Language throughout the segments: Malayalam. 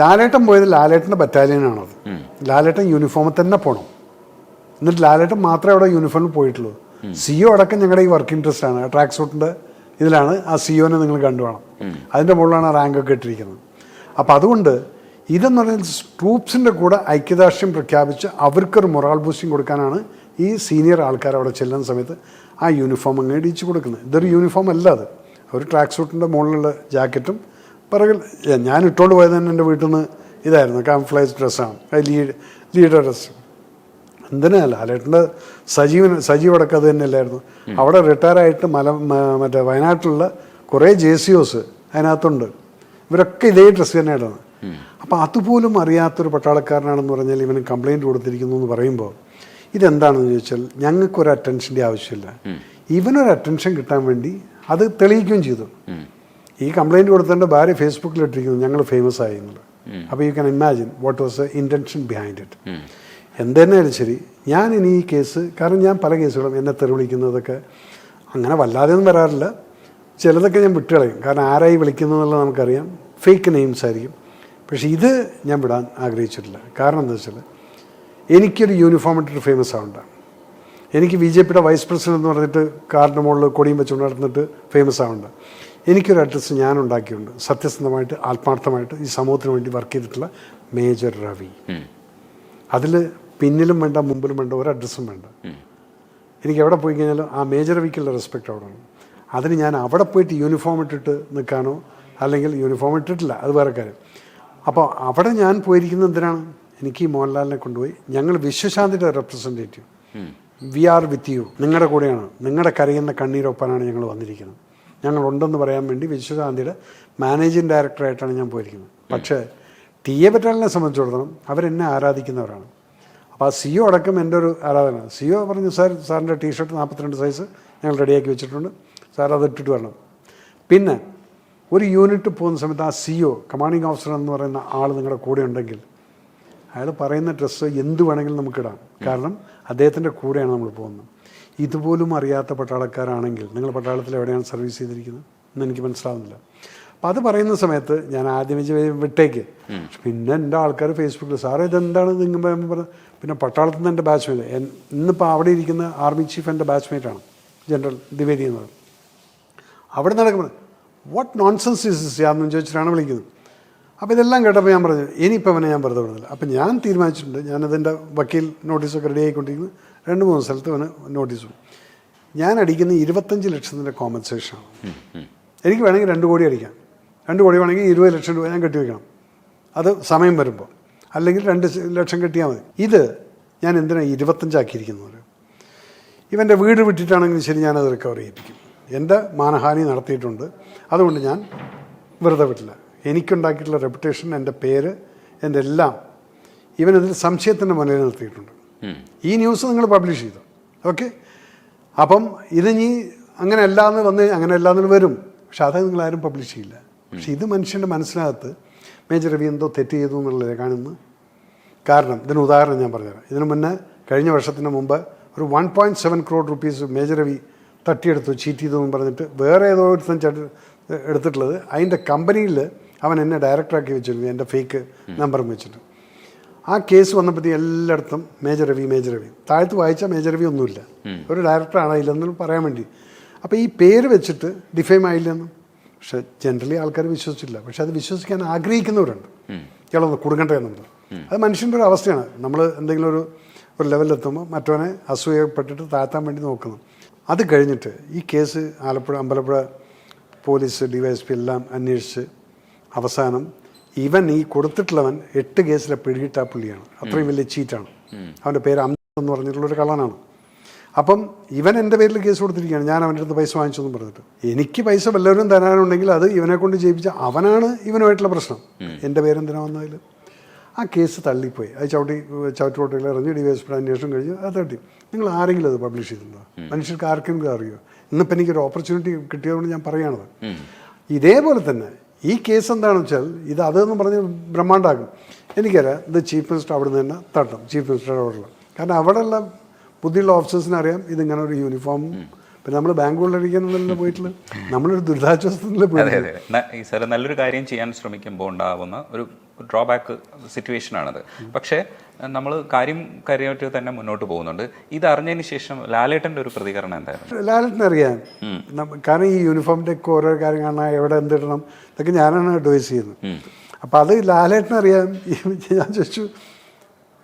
ലാലേട്ടൻ പോയത് ലാലേട്ടന്റെ ബറ്റാലിയനാണത് ലാലേട്ടൻ യൂണിഫോമിൽ തന്നെ പോകണം എന്നിട്ട് ലാലേട്ടൻ മാത്രമേ അവിടെ യൂണിഫോമിൽ പോയിട്ടുള്ളൂ. സിഒ അടക്കം ഞങ്ങളുടെ ഈ വർക്ക് ഇൻട്രസ്റ്റ് ആണ്. ട്രാക്ക് സൂട്ടിന്റെ ഇതിലാണ് ആ സിഒനെ നിങ്ങൾ കണ്ടുവേണം അതിന്റെ മുകളിലാണ് റാങ്ക് ഒക്കെ ഇട്ടിരിക്കുന്നത്. അപ്പം അതുകൊണ്ട് ഇതെന്ന് പറഞ്ഞാൽ ട്രൂപ്സിന്റെ കൂടെ ഐക്യദാർഷ്ട്യം പ്രഖ്യാപിച്ച് അവർക്കൊരു മൊറാൾ ബൂസ്റ്റിംഗ് കൊടുക്കാനാണ് ഈ സീനിയർ ആൾക്കാർ അവിടെ ചെല്ലുന്ന സമയത്ത് ആ യൂണിഫോം അങ്ങ് ഇടിച്ചു കൊടുക്കുന്നത്. ഇതൊരു യൂണിഫോം അല്ല അത്. ഒരു ട്രാക്ക് സൂട്ടിന്റെ മുകളിലുള്ള ജാക്കറ്റും പിറകിൽ ഞാൻ ഇട്ടുകൊണ്ട് പോയത് തന്നെ എന്റെ വീട്ടിൽ നിന്ന് ഇതായിരുന്നു കാംഫ്ലൈസ് ഡ്രസ്സാണ് ലീഡ് ലീഡർ ഡ്രസ്സ് എന്തിനാ ലാലേട്ടന്റെ സജീവൻ സജീവ് അടക്കം അത് തന്നെയല്ലായിരുന്നു അവിടെ റിട്ടയർ ആയിട്ട് മല മറ്റേ വയനാട്ടിലുള്ള കുറേ ജെ സി ഒസ് അതിനകത്തുണ്ട്. ഇവരൊക്കെ ഇതേ ഡ്രസ്സ് തന്നെ ഇടുന്നത്. അപ്പോൾ അതുപോലും അറിയാത്തൊരു പട്ടാളക്കാരനാണെന്ന് പറഞ്ഞാൽ ഇവന് കംപ്ലൈന്റ് കൊടുത്തിരിക്കുന്നു എന്ന് പറയുമ്പോൾ ഇതെന്താണെന്ന് ചോദിച്ചാൽ ഞങ്ങൾക്കൊരു അറ്റൻഷന്റെ ആവശ്യമില്ല. ഇവനൊരു അറ്റൻഷൻ കിട്ടാൻ വേണ്ടി അത് തെളിയിക്കുകയും ചെയ്തു. ഈ കംപ്ലൈന്റ് കൊടുത്തതിന്റെ ഭാര്യ ഫേസ്ബുക്കിൽ ഇട്ടിരിക്കുന്നു. ഞങ്ങൾ ഫേമസ് ആയി എന്നുള്ളത്. അപ്പോൾ you can imagine what was a intention behind it എന്തെന്നായാലും ശരി ഞാൻ ഇനി ഈ കേസ് കാരണം ഞാൻ പല കേസുകളും എന്നെ തെറി വിളിക്കുന്നതൊക്കെ അങ്ങനെ വല്ലാതെ ഒന്നും വരാറില്ല. ചിലതൊക്കെ ഞാൻ വിട്ടുകളയും. കാരണം ആരായി വിളിക്കുന്നു എന്നുള്ളത് നമുക്കറിയാം. ഫേക്ക് നെയിംസ് ആയിരിക്കും. പക്ഷേ ഇത് ഞാൻ വിടാൻ ആഗ്രഹിച്ചിട്ടില്ല. കാരണം എന്താ വെച്ചാൽ എനിക്കൊരു യൂണിഫോം ഇട്ടിട്ട് ഫേമസ് ആവണ്ട. എനിക്ക് ബി ജെ പിയുടെ വൈസ് പ്രസിഡന്റ് എന്ന് പറഞ്ഞിട്ട് കാറിന്റെ മുകളിൽ കൊടിയും വെച്ചുകൊണ്ട് നടന്നിട്ട് ഫേമസ് ആവണ്ട. എനിക്കൊരു അഡ്രസ്സ് ഞാൻ ഉണ്ടാക്കിയിട്ടുണ്ട് സത്യസന്ധമായിട്ട് ആത്മാർത്ഥമായിട്ട് ഈ സമൂഹത്തിന് വേണ്ടി വർക്ക് ചെയ്തിട്ടുള്ള മേജർ രവി അതിൽ പിന്നിലും വേണ്ട മുമ്പിലും വേണ്ട ഒരു അഡ്രസ്സും വേണ്ട. എനിക്ക് എവിടെ പോയി കഴിഞ്ഞാലും ആ മേജർ രവിക്കുള്ള റെസ്പെക്റ്റ് അവിടെ ഉണ്ട്. അതിന് ഞാൻ അവിടെ പോയിട്ട് യൂണിഫോം ഇട്ടിട്ട് നിൽക്കാനോ അല്ലെങ്കിൽ യൂണിഫോം ഇട്ടിട്ടില്ല അത് വേറെ കാര്യം. അപ്പോൾ അവിടെ ഞാൻ പോയിരിക്കുന്നത് എന്തിനാണ്? എനിക്ക് ഈ മോഹൻലാലിനെ കൊണ്ടുപോയി ഞങ്ങൾ വിശ്വശാന്തിയുടെ representative we are with you നിങ്ങളുടെ കൂടെയാണ്. നിങ്ങളുടെ കരയുന്ന കണ്ണീരൊപ്പാനാണ് ഞങ്ങൾ വന്നിരിക്കുന്നത്. ഞങ്ങൾ ഉണ്ടെന്ന് പറയാൻ വേണ്ടി വിശ്വശാന്തിയുടെ മാനേജിങ് ഡയറക്ടറായിട്ടാണ് ഞാൻ പോയിരിക്കുന്നത്. പക്ഷേ ടി എ പറ്റാലിനെ സംബന്ധിച്ചിടത്തോളം അവരെന്നെ ആരാധിക്കുന്നവരാണ്. അപ്പോൾ ആ സിഒ അടക്കം എന്റെ ഒരു ആരാധന. സിഒ പറഞ്ഞു സാർ സാറിന്റെ ടീഷർട്ട് നാൽപ്പത്തിരണ്ട് സൈസ് ഞങ്ങൾ റെഡിയാക്കി വെച്ചിട്ടുണ്ട്. സാർ അത് ഇട്ടിട്ട് വരണം. പിന്നെ ഒരു യൂണിറ്റ് പോകുന്ന സമയത്ത് ആ സിഒ കമാൻഡിങ് ഓഫീസർ എന്ന് പറയുന്ന ആൾ നിങ്ങളുടെ കൂടെ ഉണ്ടെങ്കിൽ അയാൾ പറയുന്ന ഡ്രസ്സ് എന്ത് വേണമെങ്കിലും നമുക്കിടാം കാരണം അദ്ദേഹത്തിന്റെ കൂടെയാണ് നമ്മൾ പോകുന്നത്. ഇതുപോലും അറിയാത്ത പട്ടാളക്കാരാണെങ്കിൽ നിങ്ങൾ പട്ടാളത്തിൽ എവിടെയാണ് സർവീസ് ചെയ്തിരിക്കുന്നത്? എന്ന് എനിക്ക് മനസ്സിലാവുന്നില്ല. അപ്പം അത് പറയുന്ന സമയത്ത് ഞാൻ ആദ്യം വിട്ടേക്ക്. പിന്നെ എന്റെ ആൾക്കാർ ഫേസ്ബുക്കിൽ സാറേ ഇതെന്താണ് നിങ്ങൾ പറഞ്ഞു പിന്നെ പട്ടാളത്തിൽ നിന്ന് എന്റെ ബാച്ച്മേറ്റ് ഇന്നിപ്പോൾ അവിടെ ഇരിക്കുന്ന ആർമി ചീഫ് എന്റെ ബാച്ച്മേറ്റാണ് ജനറൽ ദ്വിവേദി എന്നത് അവിടെ നടക്കുമ്പോൾ വാട്ട് നോൺസെൻസ് ഇസ് ഇസ് യാന്ന് ചോദിച്ചിട്ടാണ് വിളിക്കുന്നത്. അപ്പോൾ ഇതെല്ലാം കേട്ടപ്പോൾ ഞാൻ പറഞ്ഞു ഇനിയിപ്പോൾ അവനെ ഞാൻ വെറുതെ വിടുന്നില്ല. അപ്പം ഞാൻ തീരുമാനിച്ചിട്ടുണ്ട് ഞാനതിന്റെ വക്കീൽ നോട്ടീസൊക്കെ റെഡി ആയിക്കൊണ്ടിരിക്കുന്നു. രണ്ട് മൂന്ന് സ്ഥലത്ത് അവന് നോട്ടീസ്. ഞാൻ അടിക്കുന്ന ഇരുപത്തഞ്ച് ലക്ഷത്തിന്റെ കോമ്പൻസേഷനാണ് എനിക്ക് വേണമെങ്കിൽ രണ്ട് കോടി അടിക്കാം. രണ്ട് കോടി വേണമെങ്കിൽ ഇരുപത് ലക്ഷം രൂപ ഞാൻ കെട്ടിവെക്കണം അത് സമയം വരുമ്പോൾ. അല്ലെങ്കിൽ രണ്ട് ലക്ഷം കെട്ടിയാൽ മതി. ഇത് ഞാൻ എന്തിനാണ് ഇരുപത്തഞ്ചാക്കിയിരിക്കുന്നത് ഇവന്റെ വീട് വിട്ടിട്ടാണെങ്കിലും ശരി ഞാനത് റിക്കവർ ചെയ്യിപ്പിക്കും. എന്റെ മാനഹാനി നടത്തിയിട്ടുണ്ട്. അതുകൊണ്ട് ഞാൻ വെറുതെ വിട്ടില്ല. എനിക്കുണ്ടാക്കിയിട്ടുള്ള റെപ്യൂട്ടേഷൻ എന്റെ പേര് എന്റെ എല്ലാം ഇവനതിൽ സംശയത്തിന്റെ മുന്നിൽ നിർത്തിയിട്ടുണ്ട്. ഈ ന്യൂസ് നിങ്ങൾ പബ്ലിഷ് ചെയ്തു? ഓക്കെ? അപ്പം ഇത് നീ അങ്ങനെ അല്ലാന്ന് വന്ന് അങ്ങനെ അല്ലാന്ന് വരും. പക്ഷെ അത് നിങ്ങൾ ആരും പബ്ലിഷ് ചെയ്യില്ല. പക്ഷെ ഇത് മനുഷ്യന്റെ മനസ്സിനകത്ത് മേജർ രവി എന്തോ തെറ്റ് ചെയ്തു എന്നുള്ളത് കാണുന്നു. കാരണം ഇതിന് ഉദാഹരണം ഞാൻ പറഞ്ഞുതരാം. ഇതിനു മുന്നേ കഴിഞ്ഞ വർഷത്തിന് മുമ്പ് ഒരു one point seven crore rupees major Ravi തട്ടിയെടുത്തു cheat ചെയ്തു എന്ന് പറഞ്ഞിട്ട് വേറെ ഏതോ ഒരു എടുത്തിട്ടുള്ളത്. അതിന്റെ കമ്പനിയിൽ അവൻ എന്നെ ഡയറക്ടറാക്കി വെച്ചിരുന്നു. എന്റെ ഫേക്ക് നമ്പറും വെച്ചിട്ട്. ആ കേസ് വന്നപ്പോഴത്തേക്ക് എല്ലായിടത്തും മേജർ രവി മേജർ രവി താഴത്ത് വായിച്ചാൽ മേജർ രവി ഒന്നുമില്ല. ഒരു ഡയറക്ടറാണ് അതിലെന്നും പറയാൻ വേണ്ടി. അപ്പോൾ ഈ പേര് വെച്ചിട്ട് ഡിഫൈം ആയില്ലെന്നും പക്ഷെ ജനറലി ആൾക്കാർ വിശ്വസിച്ചില്ല പക്ഷെ അത് വിശ്വസിക്കാൻ ആഗ്രഹിക്കുന്നവരുണ്ട്. ഇയാളൊന്ന് കൊടുക്കട്ടെ എന്നുള്ളത്. അത് മനുഷ്യന്റെ ഒരു അവസ്ഥയാണ്. നമ്മൾ എന്തെങ്കിലും ഒരു ഒരു ലെവലിലെത്തുമ്പോൾ മറ്റവനെ അസൂയപ്പെട്ടിട്ട് താഴ്ത്താൻ വേണ്ടി നോക്കുന്നു. അത് കഴിഞ്ഞിട്ട് ഈ case Alappuzha Ambalappuzha police DYSP എല്ലാം അന്വേഷിച്ച് അവസാനം ഇവൻ ഈ കൊടുത്തിട്ടുള്ളവൻ എട്ട് കേസിലെ പിടികിട്ടാ പുള്ളിയാണ്. അത്രയും വലിയ ചീറ്റാണ്. അവന്റെ പേര് അമ്മ എന്ന് പറഞ്ഞിട്ടുള്ള ഒരു കള്ളനാണ്. അപ്പം ഇവൻ എന്റെ പേരിൽ കേസ് കൊടുത്തിരിക്കുകയാണ്. ഞാൻ അവന്റെ അടുത്ത് പൈസ വാങ്ങിച്ചെന്നും പറഞ്ഞിട്ട്. എനിക്ക് പൈസ വല്ലവരും തരാനുണ്ടെങ്കിൽ അത് ഇവനെ കൊണ്ട് ജയിപ്പിച്ച അവനാണ് ഇവനുമായിട്ടുള്ള പ്രശ്നം. എന്റെ പേരെന്തിനാ വന്നതിൽ? ആ കേസ് തള്ളിപ്പോയി. അത് ചവിട്ടി ചവിട്ടുപോട്ടുകൾ ഇറങ്ങി ഡി വൈസ് അന്വേഷണം കഴിഞ്ഞ് അത് തട്ടി. നിങ്ങൾ ആരെങ്കിലും അത് പബ്ലിഷ് ചെയ്തിട്ടുണ്ടോ? മനുഷ്യർക്ക് ആർക്കെങ്കിലും അറിയോ? ഇന്നിപ്പോൾ എനിക്കൊരു ഓപ്പർച്യൂണിറ്റി കിട്ടിയതുകൊണ്ട് ഞാൻ പറയുകയാണത്. ഇതേപോലെ തന്നെ ഈ കേസ് എന്താണെന്ന് വെച്ചാൽ ഇത് അതെന്ന് പറഞ്ഞ് ബ്രഹ്മാണ്ടാകും എനിക്കറിയാം ഇത് ചീഫ് മിനിസ്റ്റർ അവിടെ നിന്ന് തന്നെ തട്ടും ചീഫ് മിനിസ്റ്ററുടെ അവിടെയുള്ള. കാരണം അവിടെയുള്ള ബുദ്ധിയുള്ള ഓഫീസേഴ്സിനറിയാം ഇതിങ്ങനെ ഒരു യൂണിഫോം പിന്നെ നമ്മൾ ബാങ്ക് പോയിട്ടില്ല നമ്മളൊരു അതെ ന- ഈ സാറ് നല്ലൊരു കാര്യം ചെയ്യാൻ ശ്രമിക്കുമ്പോൾ ഉണ്ടാവുന്ന ഒരു ഡ്രോബാക്ക് സിറ്റുവേഷനാണത് പക്ഷേ നമ്മൾ കാര്യം കാര്യമായിട്ട് തന്നെ മുന്നോട്ട് പോകുന്നുണ്ട്. ഇത് അറിഞ്ഞതിന് ശേഷം ലാലേട്ടന്റെ ഒരു പ്രതികരണം എന്തായിരുന്നു? ലാലേട്ടൻ അറിയാം കാരണം ഈ യൂണിഫോമിന്റെ ഒക്കെ ഓരോ കാര്യം കാണാൻ എവിടെ എന്തിടണം ഇതൊക്കെ ഞാനാണ് അഡ്വൈസ് ചെയ്യുന്നത്. അപ്പോൾ അത് ലാലേട്ടൻ അറിയാം ഞാൻ ചോദിച്ചു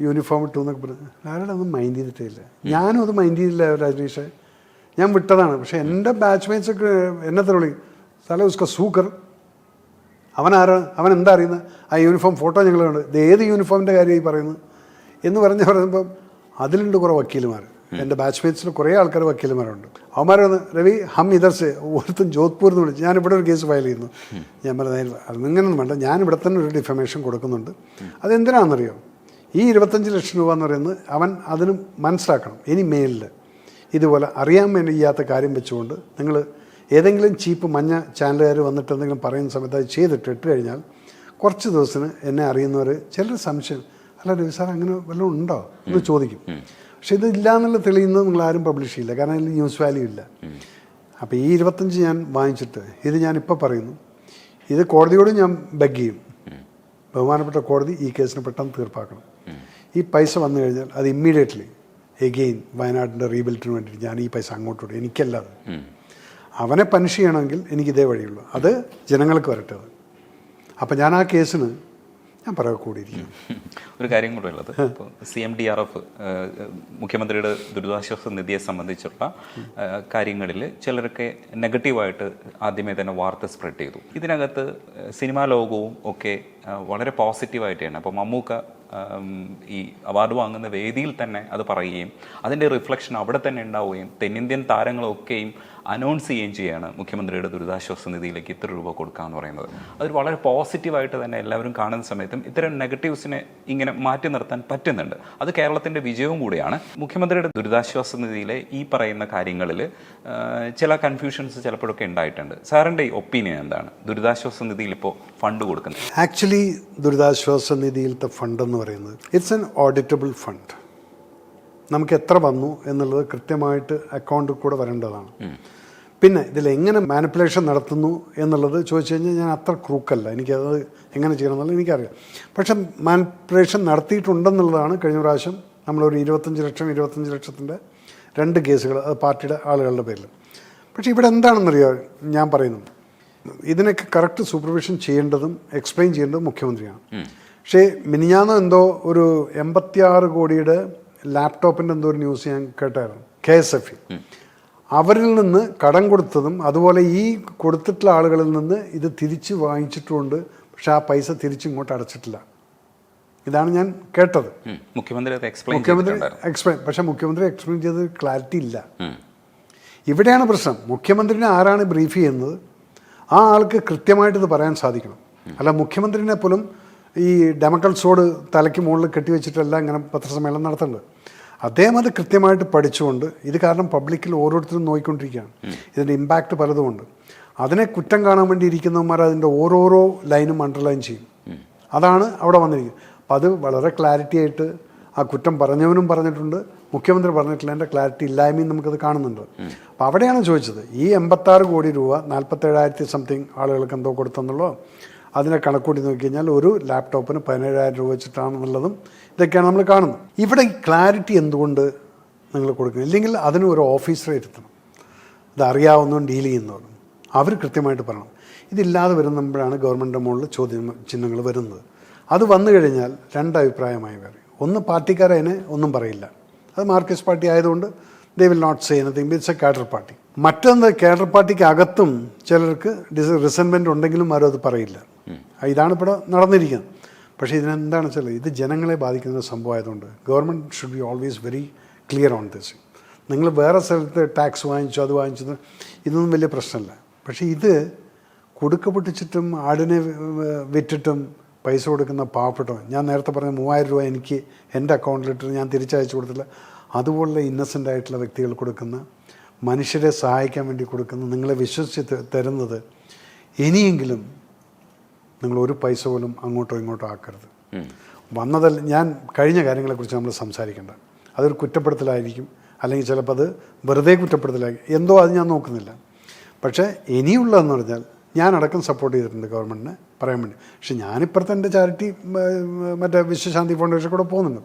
യൂണിഫോം ഇട്ടു എന്നൊക്കെ പറഞ്ഞു. ലാലേട്ടൻ ഒന്നും മൈൻഡ് ചെയ്തിട്ടില്ല ഞാനും അത് മൈൻഡ് ചെയ്തില്ല രജനീഷ് ഞാൻ വിട്ടതാണ്. പക്ഷേ എന്റെ ബാച്ച്മേറ്റ്സ് ഒക്കെ എന്നെ തന്നെ വിളിക്കും സാല ഉസ്ക സൂക്കർ. അവൻ ആരാ അവൻ എന്താ അറിയുന്നത് ആ യൂണിഫോം ഫോട്ടോ ഞങ്ങൾ കണ്ടു. ഇത് ഏത് യൂണിഫോമിന്റെ കാര്യമായി പറയുന്നത് എന്ന് പറഞ്ഞ് പറയുമ്പം അതിലുണ്ട് കുറേ വക്കീലുമാർ എന്റെ ബാച്ച്മേറ്റ്സിൽ കുറേ ആൾക്കാർ വക്കീലുമാരുണ്ട്. അവന്മാർ വന്ന് രവി ഹം ഇതർസ്. ഒരുത്തും ജോധ്പൂർ എന്ന് വിളിച്ചു. ഞാനിവിടെ ഒരു കേസ് ഫയൽ ചെയ്യുന്നു. ഞാൻ പറഞ്ഞു അതിങ്ങനൊന്നും വേണ്ട. ഞാനിവിടെ തന്നെ ഒരു ഡിഫമേഷൻ കൊടുക്കുന്നുണ്ട്. അതെന്തിനാണെന്നറിയോ? ഈ ഇരുപത്തഞ്ച് ലക്ഷം രൂപ എന്ന് പറയുന്നത് അവൻ അതിന് മനസ്സിലാക്കണം. ഇനി മേലിൽ ഇതുപോലെ അറിയാൻ വേണ്ടി ചെയ്യാത്ത കാര്യം വെച്ചുകൊണ്ട് നിങ്ങൾ ഏതെങ്കിലും ചീപ്പ് മഞ്ഞ ചാനലുകാർ വന്നിട്ട് എന്തെങ്കിലും പറയുന്ന സമയത്ത് അത് ചെയ്തിട്ട് ഇട്ട് കഴിഞ്ഞാൽ കുറച്ച് ദിവസത്തിന് എന്നെ അറിയുന്നവർ ചിലർ സംശയം അല്ല രവി സാർ അങ്ങനെ വല്ലതും ഉണ്ടോ? എന്ന് ചോദിക്കും. പക്ഷെ ഇത് ഇല്ല എന്നുള്ള തെളിയുന്നത് നിങ്ങൾ ആരും പബ്ലിഷ് ചെയ്യില്ല. കാരണം അതിൽ ന്യൂസ് വാല്യൂ ഇല്ല. അപ്പോൾ ഈ ഇരുപത്തഞ്ച് ഞാൻ വാങ്ങിച്ചിട്ട് ഇത് ഞാനിപ്പോൾ പറയുന്നു. ഇത് കോടതിയോട് ഞാൻ ബഗ് ചെയ്യും. ബഹുമാനപ്പെട്ട കോടതി ഈ കേസിന് പെട്ടെന്ന് തീർപ്പാക്കണം. ഈ പൈസ വന്നു കഴിഞ്ഞാൽ അത് ഇമ്മീഡിയറ്റ്ലി എഗെയിൻ വയനാടിന്റെ റീബിൽറ്റിന് വേണ്ടിയിട്ട് ഞാൻ ഈ പൈസ അങ്ങോട്ട് വിടും എനിക്കല്ലാതെ. അവനെ പനിഷ് ചെയ്യണമെങ്കിൽ എനിക്ക് ഇതേ വഴിയുള്ളൂ. അത് ജനങ്ങൾക്ക് വരട്ടെ. അപ്പം ഞാൻ ആ കേസിന് ഞാൻ പറയാൻ കൂടിയിരിക്കും ഒരു കാര്യം കൂടെ ഉള്ളത്. ഇപ്പോൾ C M D R F മുഖ്യമന്ത്രിയുടെ ദുരിതാശ്വാസ നിധിയെ സംബന്ധിച്ചുള്ള കാര്യങ്ങളിൽ ചിലരൊക്കെ നെഗറ്റീവായിട്ട് ആദ്യമേ തന്നെ വാർത്ത സ്പ്രെഡ് ചെയ്തു. ഇതിനകത്ത് സിനിമാ ലോകവും ഒക്കെ വളരെ പോസിറ്റീവായിട്ടാണ്. അപ്പോൾ മമ്മൂക്ക ഈ അവാർഡ് വാങ്ങുന്ന വേദിയിൽ തന്നെ അത് പറയുകയും അതിന്റെ റിഫ്ലക്ഷൻ അവിടെ തന്നെ ഉണ്ടാവുകയും തെന്നിന്ത്യൻ താരങ്ങളൊക്കെയും അനൗൺസ് ചെയ്യുകയും ചെയ്യുകയാണ് മുഖ്യമന്ത്രിയുടെ ദുരിതാശ്വാസ നിധിയിലേക്ക് ഇത്ര രൂപ കൊടുക്കാന്ന് പറയുന്നത്. അതൊരു വളരെ പോസിറ്റീവായിട്ട് തന്നെ എല്ലാവരും കാണുന്ന സമയത്തും ഇത്തരം നെഗറ്റീവ്സിനെ ഇങ്ങനെ മാറ്റി നിർത്താൻ പറ്റുന്നുണ്ട്. അത് കേരളത്തിന്റെ വിജയവും കൂടിയാണ്. മുഖ്യമന്ത്രിയുടെ ദുരിതാശ്വാസ നിധിയിലെ ഈ പറയുന്ന കാര്യങ്ങളിൽ ചില കൺഫ്യൂഷൻസ് ചിലപ്പോഴൊക്കെ ഉണ്ടായിട്ടുണ്ട്. സാറിന്റെ ഒപ്പീനിയൻ എന്താണ്? ദുരിതാശ്വാസ നിധിയിൽ ഇപ്പോൾ ഫണ്ട് കൊടുക്കുന്നത്. ആക്ച്വലി ദുരിതാശ്വാസ നിധിയിലത്തെ ഫണ്ട് എന്ന് പറയുന്നത് ഇറ്റ്സ് എൻ ഓഡിറ്റബിൾ ഫണ്ട് നമുക്ക് എത്ര വന്നു എന്നുള്ളത് കൃത്യമായിട്ട് അക്കൗണ്ടിൽ കൂടെ വരേണ്ടതാണ്. പിന്നെ ഇതിൽ എങ്ങനെ മാനിപ്പുലേഷൻ നടത്തുന്നു എന്നുള്ളത് ചോദിച്ചു കഴിഞ്ഞാൽ ഞാൻ അത്ര ക്രൂക്കല്ല. എനിക്കത് എങ്ങനെ ചെയ്യണം എന്നുള്ളത് എനിക്കറിയാം. പക്ഷെ മാനിപ്പുലേഷൻ നടത്തിയിട്ടുണ്ടെന്നുള്ളതാണ് കഴിഞ്ഞ പ്രാവശ്യം നമ്മളൊരു ഇരുപത്തഞ്ച് ലക്ഷം ഇരുപത്തഞ്ച് ലക്ഷത്തിന്റെ രണ്ട് കേസുകൾ അത് പാർട്ടിയുടെ ആളുകളുടെ പേരിൽ. പക്ഷേ ഇവിടെ എന്താണെന്നറിയാം ഞാൻ പറയുന്നു. ഇതിനൊക്കെ കറക്റ്റ് സൂപ്പർവിഷൻ ചെയ്യേണ്ടതും എക്സ്പ്ലെയിൻ ചെയ്യേണ്ടതും മുഖ്യമന്ത്രിയാണ്. പക്ഷേ മിനിഞ്ഞാന്ന് എന്തോ ഒരു എൺപത്തിയാറ് കോടിയുടെ ലാപ്ടോപ്പിന്റെ എന്തോ ഒരു ന്യൂസ് ഞാൻ കേട്ടായിരുന്നു. കെ എസ് എഫ് അവരിൽ നിന്ന് കടം കൊടുത്തതും അതുപോലെ ഈ കൊടുത്തിട്ടുള്ള ആളുകളിൽ നിന്ന് ഇത് തിരിച്ച് വാങ്ങിച്ചിട്ടുമുണ്ട് പക്ഷെ ആ പൈസ തിരിച്ച് ഇങ്ങോട്ട് അടച്ചിട്ടില്ല. ഇതാണ് ഞാൻ കേട്ടത്. മുഖ്യമന്ത്രി മുഖ്യമന്ത്രി എക്സ്പ്ലെയിൻ പക്ഷെ മുഖ്യമന്ത്രി എക്സ്പ്ലെയിൻ ചെയ്ത് ക്ലാരിറ്റി ഇല്ല. ഇവിടെയാണ് പ്രശ്നം. മുഖ്യമന്ത്രിനെ ആരാണ് ബ്രീഫ് ചെയ്യുന്നത്? ആ ആൾക്ക് കൃത്യമായിട്ട് ഇത് പറയാൻ സാധിക്കണം. അല്ല മുഖ്യമന്ത്രിനെ പോലും ഈ ഡെമക്കൾസോട് തലയ്ക്ക് മുകളിൽ കെട്ടിവെച്ചിട്ടല്ല ഇങ്ങനെ പത്രസമ്മേളനം നടത്തേണ്ടത് അദ്ദേഹം അത് കൃത്യമായിട്ട് പഠിച്ചുകൊണ്ട് ഇത് കാരണം പബ്ലിക്കിൽ ഓരോരുത്തരും നോക്കിക്കൊണ്ടിരിക്കുകയാണ് ഇതിന്റെ ഇമ്പാക്റ്റ് പലതുമുണ്ട്. അതിനെ കുറ്റം കാണാൻ വേണ്ടി ഇരിക്കുന്നവന്മാർ അതിന്റെ ഓരോരോ ലൈനും അണ്ടർലൈൻ ചെയ്യും. അതാണ് അവിടെ വന്നിരിക്കുന്നത്. അപ്പം അത് വളരെ ക്ലാരിറ്റി ആയിട്ട് ആ കുറ്റം പറഞ്ഞവനും പറഞ്ഞിട്ടുണ്ട് മുഖ്യമന്ത്രി പറഞ്ഞിട്ടില്ല എന്റെ ക്ലാരിറ്റി ഇല്ലായ്മയും നമുക്കത് കാണുന്നുണ്ട്. അപ്പോൾ അവിടെയാണ് ചോദിച്ചത് ഈ എൺപത്താറ് കോടി രൂപ നാൽപ്പത്തേഴായിരത്തി സംതിങ് ആളുകൾക്ക് എന്തോ കൊടുത്തെന്നുള്ളോ അതിനെ കണക്കൂട്ടി നോക്കി കഴിഞ്ഞാൽ ഒരു ലാപ്ടോപ്പിന് പതിനേഴായിരം രൂപ വെച്ചിട്ടാണെന്നുള്ളതും ഇതൊക്കെയാണ് നമ്മൾ കാണുന്നത്. ഇവിടെ ക്ലാരിറ്റി എന്തുകൊണ്ട് നിങ്ങൾ കൊടുക്കുന്നത് ഇല്ലെങ്കിൽ അതിന് ഒരു ഓഫീസറെ ഇരുത്തണം. ഇത് അറിയാവുന്നതും ഡീൽ ചെയ്യുന്നവരും അവർ കൃത്യമായിട്ട് പറയണം. ഇതില്ലാതെ വരുമ്പോഴാണ് ഗവൺമെന്റിന്റെ മുകളിൽ ചോദ്യം ചിഹ്നങ്ങൾ വരുന്നത്. അത് വന്നു കഴിഞ്ഞാൽ രണ്ട് അഭിപ്രായമായി വരും ഒന്ന് പാർട്ടിക്കാരതിനെ ഒന്നും പറയില്ല. അത് മാർക്സിസ്റ്റ് പാർട്ടി ആയതുകൊണ്ട് they will not say anything it's a cadre party മറ്റൊന്ന് കേഡർ പാർട്ടിക്ക് അകത്തും ചിലർക്ക് ഡിസ് റിസൻമെന്റ് ഉണ്ടെങ്കിലും ആരും അത് പറയില്ല. ഇതാണ് ഇവിടെ നടന്നിരിക്കുന്നത്. പക്ഷേ ഇതിനെന്താണ് വെച്ചാൽ ഇത് ജനങ്ങളെ ബാധിക്കുന്ന സംഭവമായതുകൊണ്ട് government should be always very clear on this നിങ്ങൾ വേറെ സ്ഥലത്ത് ടാക്സ് വാങ്ങിച്ചു അത് വാങ്ങിച്ചത് ഇതൊന്നും വലിയ പ്രശ്നമല്ല. പക്ഷേ ഇത് കുടുക്ക പൊട്ടിച്ചിട്ടും ആടിനെ വിറ്റിട്ടും പൈസ കൊടുക്കുന്ന പാവപ്പെട്ടോ ഞാൻ നേരത്തെ പറഞ്ഞ മൂവായിരം രൂപ എനിക്ക് എന്റെ അക്കൗണ്ടിലിട്ട് ഞാൻ തിരിച്ചയച്ചു കൊടുത്തില്ല. അതുപോലുള്ള ഇന്നസെന്റ് ആയിട്ടുള്ള വ്യക്തികൾ കൊടുക്കുന്ന മനുഷ്യരെ സഹായിക്കാൻ വേണ്ടി കൊടുക്കുന്ന നിങ്ങളെ വിശ്വസിച്ച് തരുന്നത് ഇനിയെങ്കിലും നിങ്ങൾ ഒരു പൈസ പോലും അങ്ങോട്ടോ ഇങ്ങോട്ടോ ആക്കരുത്. വന്നതല്ല ഞാൻ കഴിഞ്ഞ കാര്യങ്ങളെക്കുറിച്ച് നമ്മൾ സംസാരിക്കേണ്ട. അതൊരു കുറ്റപ്പെടുത്തലായിരിക്കും. അല്ലെങ്കിൽ ചിലപ്പോൾ അത് വെറുതെ കുറ്റപ്പെടുത്തലായിരിക്കും. എന്തോ അത് ഞാൻ നോക്കുന്നില്ല. പക്ഷേ ഇനിയുള്ളതെന്ന് പറഞ്ഞാൽ ഞാൻ അടക്കം സപ്പോർട്ട് ചെയ്തിട്ടുണ്ട് ഗവൺമെന്റിന് പറയാൻ വേണ്ടി. പക്ഷെ ഞാനിപ്പുറത്തെ എന്റെ ചാരിറ്റി മറ്റേ വിശ്വശാന്തി ഫൗണ്ടേഷൻ കൂടെ പോകുന്നുണ്ട്.